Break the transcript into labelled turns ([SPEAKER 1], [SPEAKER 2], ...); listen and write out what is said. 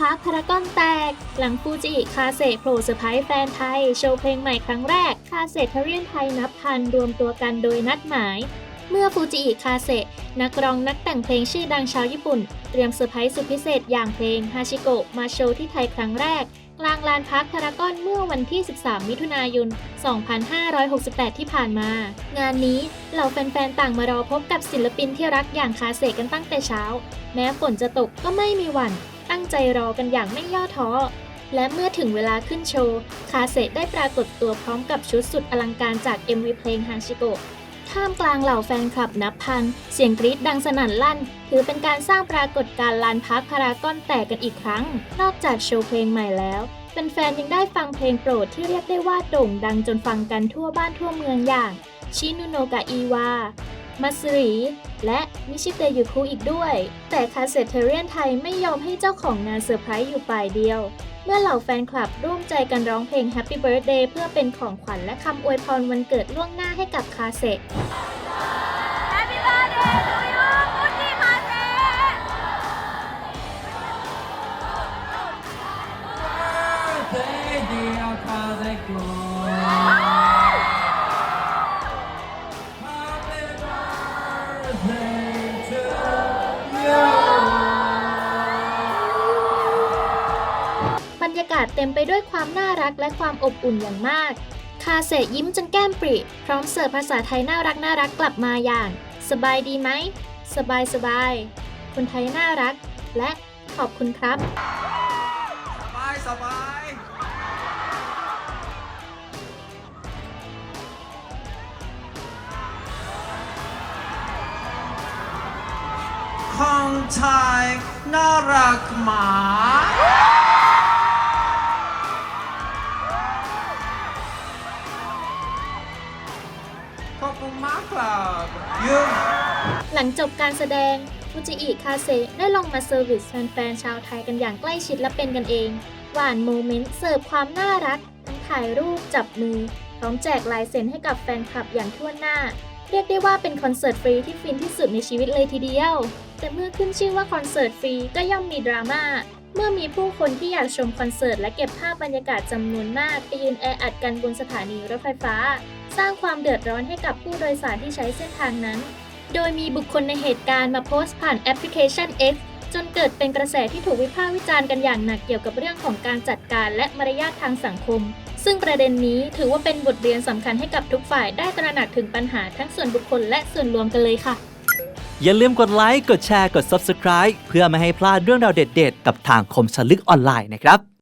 [SPEAKER 1] พาร์คพารากอนแตก หลังฟูจิคาเซโผล่เซอร์ไพรส์แฟนไทย โชว์เพลงใหม่ครั้งแรก คาเซทเรียนไทยนับพันรวมตัวกันโดยนัดหมาย เมื่อฟูจิคาเซนักร้องนักแต่งเพลงชื่อดังชาวญี่ปุ่น เตรียมเซอร์ไพรส์สุดพิเศษอย่างเพลงฮาชิโกะมาโชว์ที่ไทยครั้งแรก กลางลานพักพารากอนเมื่อวันที่ 13 มิถุนายน 2568 ที่ผ่านมา งานนี้เหล่าแฟนๆต่างมารอพบกับศิลปินที่รักอย่างคาเซกันตั้งแต่เช้า แม้ฝนจะตกก็ไม่มีหวัน่น ตั้งใจรอกันอย่างไม่ย่อท้อ และเมื่อถึงเวลาขึ้นโชว์ คาเซได้ปรากฏตัวพร้อมกับชุดสุดอลังการจาก MV เพลงฮาชิโกะท่ามกลางเหล่าแฟนคลับนับพัน เสียงกรี๊ดดังสนั่นลั่น ถือเป็นการสร้างปรากฏการณ์ลานพักพารากอนแตกกันอีกครั้ง นอกจากโชว์เพลงใหม่แล้วเป็นแฟนๆยังได้ฟังเพลงโปรดที่เรียกได้ว่าโด่งดังจนฟังกันทั่วบ้านทั่วเมืองอย่างชินุโนกะอีวา มัสริและมิชิเตยุคุอีกด้วย แต่คาเซเทเรียนไทยไม่ยอมให้เจ้าของงานเซอร์ไพรส์อยู่ฝ่ายเดียว เมื่อเหล่าแฟนคลับร่วมใจกันร้องเพลง Happy Birthday เพื่อเป็นของขวัญและคำอวยพรวันเกิดล่วงหน้าให้กับคาเซ
[SPEAKER 2] Happy birthday to you พุทธิมาเซ
[SPEAKER 3] birthday, dear Kazeko. Happy
[SPEAKER 1] ยากาศเต็มไปด้วยความน่ารักและความอบอุ่นอย่างมาก คาเซยิ้มจนแก้มปริพร้อมเสิร์ฟภาษาไทยน่ารักน่ารักกลับมาอย่าง สบายดีไหม สบายสบาย คนไทยน่ารัก และขอบคุณครับ
[SPEAKER 3] สบายสบายของไทยน่ารักหมา คุณมากครับยุ่ง
[SPEAKER 1] หลังจบการแสดงฟูจิอิคาเซได้ลงมาเซอร์วิสแฟนๆชาวไทยกันอย่างใกล้ชิดและเป็นกันเอง หวานโมเมนต์เสิร์ฟความน่ารัก ทั้งถ่ายรูปจับมือ พร้อมแจกลายเซ็นให้กับแฟนคลับอย่างทั่วหน้า เรียกได้ว่าเป็นคอนเสิร์ตฟรีที่ฟินที่สุดในชีวิตเลยทีเดียว แต่เมื่อขึ้นชื่อว่าคอนเสิร์ตฟรีก็ย่อมมีดราม่าเมื่อมีผู้คนที่อยากชมคอนเสิร์ตและเก็บภาพบรรยากาศจำนวนมากไปยืนแออัดกันบนสถานีรถไฟฟ้า สร้างความเดือดร้อนให้กับผู้โดยสารที่ใช้เส้นทางนั้น โดยมีบุคคลในเหตุการณ์มาโพสต์ผ่านแอปพลิเคชัน X จนเกิดเป็นกระแสที่ถูกวิพากษ์วิจารณ์กันอย่างหนักเกี่ยวกับเรื่องของการจัดการและมารยาททางสังคม ซึ่งประเด็นนี้ถือว่าเป็นบทเรียนสำคัญให้กับทุกฝ่ายได้ตระหนักถึงปัญหาทั้งส่วนบุคคลและส่วนรวมกันเลยค่ะ
[SPEAKER 4] อย่าลืมกดไลค์ กดแชร์ กด Subscribe เพื่อไม่ให้พลาดเรื่องราวเด็ด ๆ กับทางคมสลึกออนไลน์นะครับ